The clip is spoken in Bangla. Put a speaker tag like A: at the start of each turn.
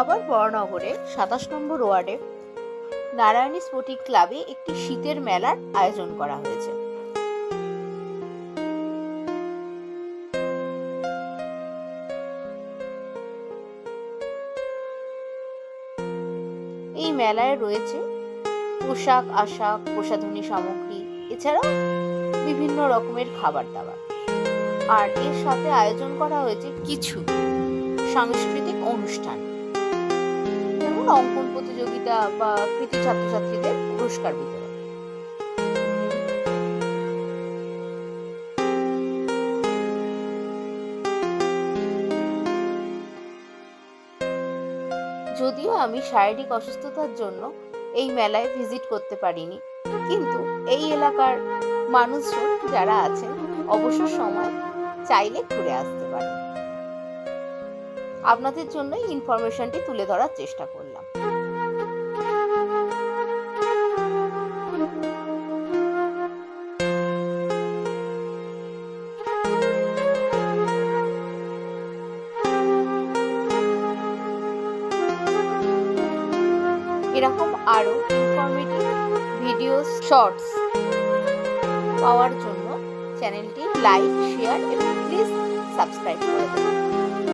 A: আবার বড়নগরে সাতাশ নম্বর ওয়ার্ডে নারায়ণী স্পোর্টিং ক্লাবে একটি শীতের মেলার আয়োজন করা হয়েছে। এই মেলায় রয়েছে পোশাক আশাক প্রসাধনী সামগ্রী, এছাড়াও বিভিন্ন রকমের খাবার দাবার। আর এর সাথে আয়োজন করা হয়েছে কিছু সাংস্কৃতিক অনুষ্ঠান। অঙ্কন প্রতিযোগিতা বা কৃতি ছাত্রছাত্রীদের পুরস্কার বিতরণ। যদিও আমি শারীরিক অসুস্থতার জন্য এই মেলায় ভিজিট করতে পারিনি, কিন্তু এই এলাকার মানুষজন যারা আছেন, অবসর সময় চাইলে ঘুরে আসতে পারেন। আপনাদের জন্য ইনফরমেশনটি তুলে ধরার চেষ্টা করলাম। এরকম আরও ইনফরমেটিভ ভিডিও শর্টস পাওয়ার জন্য চ্যানেলটি লাইক শেয়ার এবং প্লিজ সাবস্ক্রাইব করে দেবেন।